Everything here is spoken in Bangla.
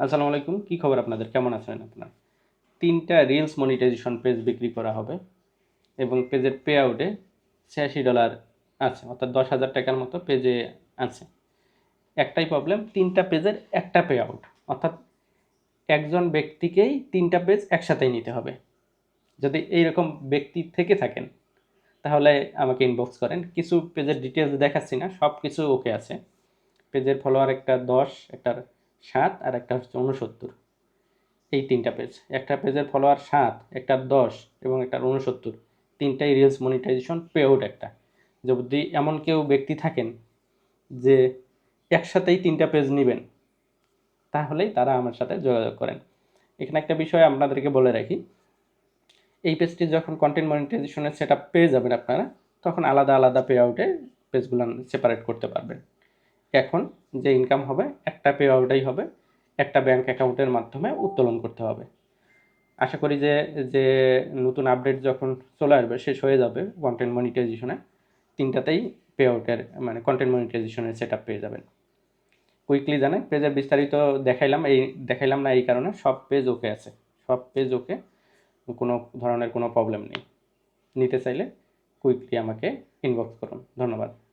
আসসালামু আলাইকুম, কী খবর আপনাদের? কেমন আছেন আপনার? তিনটা রিলস মনিটাইজেশন পেজ বিক্রি করা হবে এবং পেজের পে আউটে ছিয়াশি ডলার আছে, অর্থাৎ দশ হাজার টাকার মতো পেজে আছে। একটাই প্রবলেম তিনটা পেজের একটা পে আউট অর্থাৎ একজন ব্যক্তিকেই তিনটা পেজ একসাথেই নিতে হবে। যদি এইরকম ব্যক্তি থেকে থাকেন, তাহলে আমাকে ইনবক্স করেন। কিছু পেজের ডিটেলস দেখাচ্ছি না সব কিছু ওকে আছে পেজের ফলোয়ার একটা দশ, একটার সাত আর একটা হচ্ছে ঊনসত্তর। এই তিনটা পেজ একটা পেজের ফলোয়ার সাত একটার দশ এবং একটার ঊনসত্তর। তিনটাই রিলস মনিটাইজেশন পে আউট একটা। যদি এমন কেউ ব্যক্তি থাকেন যে একসাথেই তিনটা পেজ নেবেন, তাহলেই তারা আমার সাথে যোগাযোগ করেন। এখানে একটা বিষয় আপনাদেরকে বলে রাখি। এই পেজটি যখন কন্টেন্ট মনিটাইজেশনের সেট আপ পেয়ে যাবেন আপনারা, তখন আলাদা আলাদা পে আউটে পেজগুলো সেপারেট করতে পারবেন। এখন যে ইনকাম হবে একটা পে আউটাই হবে, একটা ব্যাংক অ্যাকাউন্টের মাধ্যমে উত্তোলন করতে হবে। আশা করি যে যে নতুন আপডেট যখন চলে আসবে, শেষ হয়ে যাবে কন্টেন্ট মনিটাইজেশনে তিনটাতেই পে আউটের মানে কন্টেন্ট মনিটাইজেশনের সেট আপ পেয়ে যাবেন। কুইকলি জানেন পেজের বিস্তারিত দেখাইলাম, এই, দেখাইলাম না এই কারণে, সব পেজ ওকে আছে। সব পেজ ওকে কোনো ধরনের কোনো প্রবলেম নেই। নিতে চাইলে কুইকলি আমাকে ইনবক্স করুন। ধন্যবাদ।